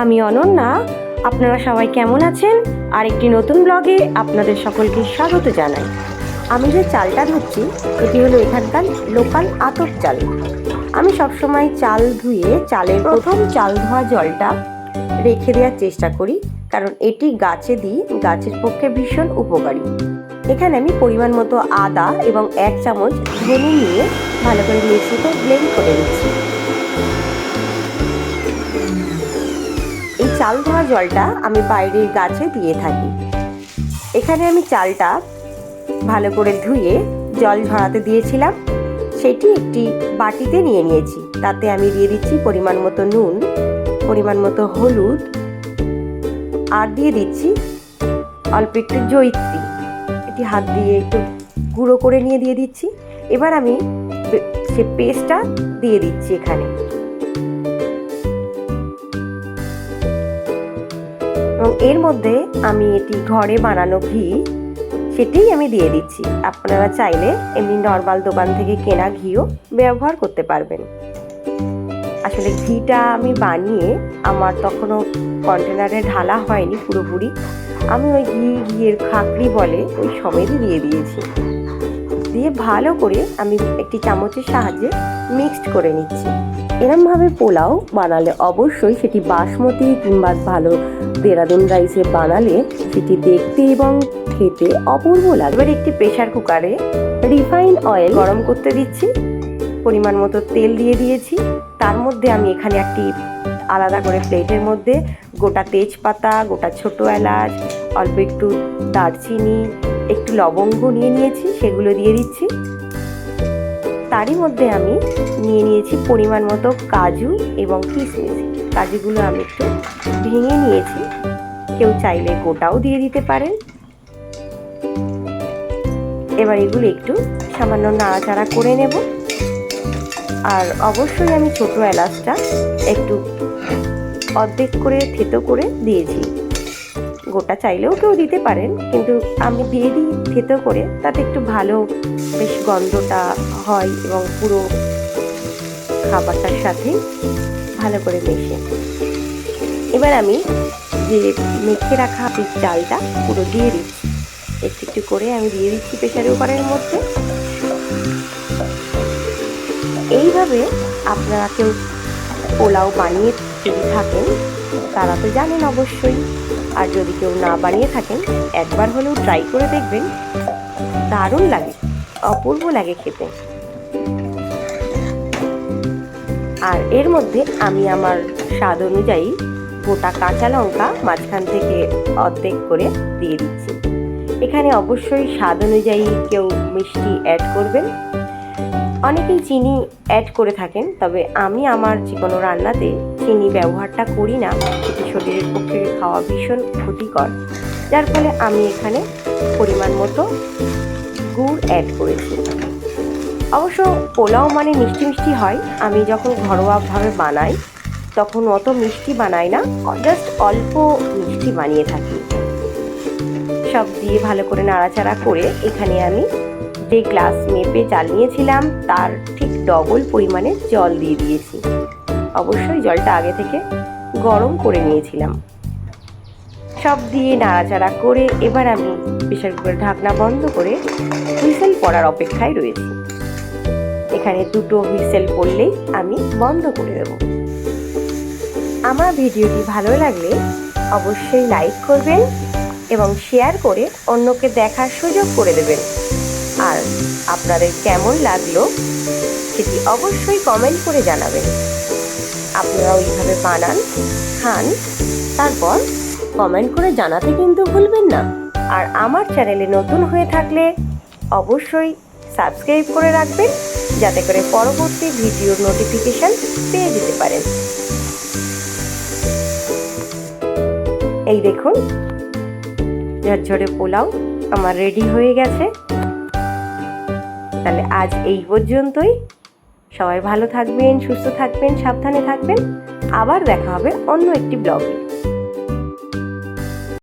আমি অনন্যা। আপনারা সবাই কেমন আছেন? আর একটি নতুন ব্লগে আপনাদের সকলকে স্বাগত জানাই। আমি যে চালটা ধুচ্ছি, এটি হলো এখানকার লোকাল আতপ চাল। আমি সবসময় চাল ধুয়ে চালের প্রথম চাল ধোয়া জলটা রেখে দেওয়ার চেষ্টা করি, কারণ এটি গাছে দিই, গাছের পক্ষে ভীষণ উপকারী। এখানে আমি পরিমাণ মতো আদা এবং এক চামচ ধনে নিয়ে ভালো করে মিক্সিতে ব্লেন্ড করে নিচ্ছি। চাল ধোয়া জলটা আমি বাইরের গাছে দিয়ে থাকি। এখানে আমি চালটা ভালো করে ধুয়ে জল ঝরাতে দিয়েছিলাম। সেটি একটি বাটিতে নিয়ে নিয়েছি। তাতে আমি দিয়ে দিচ্ছি পরিমাণ মতো নুন, পরিমাণ মতো হলুদ আর দিয়ে দিচ্ছি অল্প একটু জৈত্রী। এটি হাত দিয়ে একটু গুঁড়ো করে নিয়ে দিয়ে দিচ্ছি। এবার আমি সে পেস্টটা দিয়ে দিচ্ছি এখানে। এবং এর মধ্যে আমি এটি ঘরে বানানো ঘি, সেটাই আমি দিয়ে দিচ্ছি। আপনারা চাইলে এমনি নর্মাল দোকান থেকে কেনা ঘিও ব্যবহার করতে পারবেন। আসলে ঘিটা আমি বানিয়ে আমার তখনও কন্টেনারে ঢালা হয়নি পুরোপুরি। আমি ওই ঘি, ঘিয়ের খাকড়ি বলে ওই সমেতই দিয়ে দিয়েছি। দিয়ে ভালো করে আমি একটি চামচের সাহায্যে মিক্সড করে নিচ্ছি। এরমভাবে পোলাও বানালে অবশ্যই সেটি বাসমতি কিংবা ভালো দেরাদুন রাইসে বানালে সেটি দেখতে এবং খেতে অপূর্ব লাগে। এবার একটি প্রেশার কুকারে রিফাইন অয়েল গরম করতে দিচ্ছি, পরিমাণ মতো তেল দিয়ে দিয়েছি। তার মধ্যে আমি এখানে একটি আলাদা করে প্লেটের মধ্যে গোটা তেজপাতা, গোটা ছোট এলাচ, অল্প একটু দারচিনি, একটু লবঙ্গ নিয়ে নিয়েছি, সেগুলো দিয়ে দিচ্ছি। তারই মধ্যে আমি নিয়ে নিয়েছি পরিমাণ মতো কাজু এবং কিশমিশ। কাজুগুলো আমি একটু ভেঙে নিয়েছি। কেউ চাইলে গোটাও দিয়ে দিতে পারেন। এবার এগুলো একটু সামান্য নাড়াচাড়া করে নেব। আর অবশ্যই আমি ছোট এলাচটা একটু অর্ধেক করে থেতো করে দিয়েছি। গোটা চাইলেও কেউ দিতে পারেন, কিন্তু আমি দিয়ে দিই থেতো করে, তাতে একটু ভালো বেশ গন্ধটা হয় এবং পুরো খাবারটার সাথে ভালো করে মেশে। এবার আমি যে মেখে রাখা চালটা, পুরো দিয়ে দিচ্ছি একটু একটু করে আমি দিয়ে দিচ্ছি প্রেশার কুকারের মধ্যে। এইভাবে আপনারা কেউ পোলাও বানিয়ে যদি থাকেন, তারা তো জানেন অবশ্যই। আর যদি কেউ না বানিয়ে থাকেন, একবার হলেও ট্রাই করে দেখবেন। দারুণ লাগে, অপূর্ব লাগে খেতে। আর এর মধ্যে আমি আমার স্বাদ অনুযায়ী গোটা কাঁচা লঙ্কা মাঝখান থেকে অর্ধেক করে দিয়ে দিচ্ছি। এখানে অবশ্যই স্বাদ অনুযায়ী কেউ মিষ্টি অ্যাড করবেন। অনেকেই চিনি অ্যাড করে থাকেন, তবে আমি আমার যে কোনো রান্নাতে চিনি ব্যবহারটা করি না। সেটি শরীরের পক্ষে খাওয়া ভীষণ ক্ষতিকর। যার ফলে আমি এখানে পরিমাণ মতো গুড় অ্যাড করেছি। অবশ্য পোলাও মানে মিষ্টি মিষ্টি হয়। আমি যখন ঘরোয়াভাবে বানাই, তখন অত মিষ্টি বানাই না জাস্ট অল্প মিষ্টি বানিয়ে থাকি। সব দিয়ে ভালো করে নাড়াচাড়া করে এখানে আমি যে গ্লাস মেপে চাল নিয়েছিলাম তার ঠিক ডবল পরিমাণে জল দিয়ে দিয়েছি। অবশ্যই জলটা আগে থেকে গরম করে নিয়েছিলাম। সব দিয়ে নাড়াচাড়া করে এবার আমি প্রেশার কুকারের ঢাকনা বন্ধ করে হুইসেল পড়ার অপেক্ষায় রয়েছি। এখানে দুটো হুইসেল পড়লেই আমি বন্ধ করে দেবো। আমার ভিডিওটি ভালো লাগলে অবশ্যই লাইক করবেন এবং শেয়ার করে অন্যকে দেখার সুযোগ করে দেবেন। আর আপনাদের কেমন লাগল সেটি অবশ্যই কমেন্ট করে জানাবেন। আপনারা ওইভাবে বানান, খান, তারপর কমেন্ট করে জানাতে কিন্তু ভুলবেন না। আর আমার চ্যানেলে নতুন হয়ে থাকলে অবশ্যই সাবস্ক্রাইব করে রাখবেন, যাতে করে পরবর্তী ভিডিওর নোটিফিকেশান পেয়ে যেতে পারেন। এই দেখুন, ঝরঝরে পোলাও আমার রেডি হয়ে গেছে। তাহলে আজ এই পর্যন্তই। সবাই ভালো থাকবেন, সুস্থ থাকবেন, সাবধানে থাকবেন। আবার দেখা হবে অন্য একটি ব্লগে।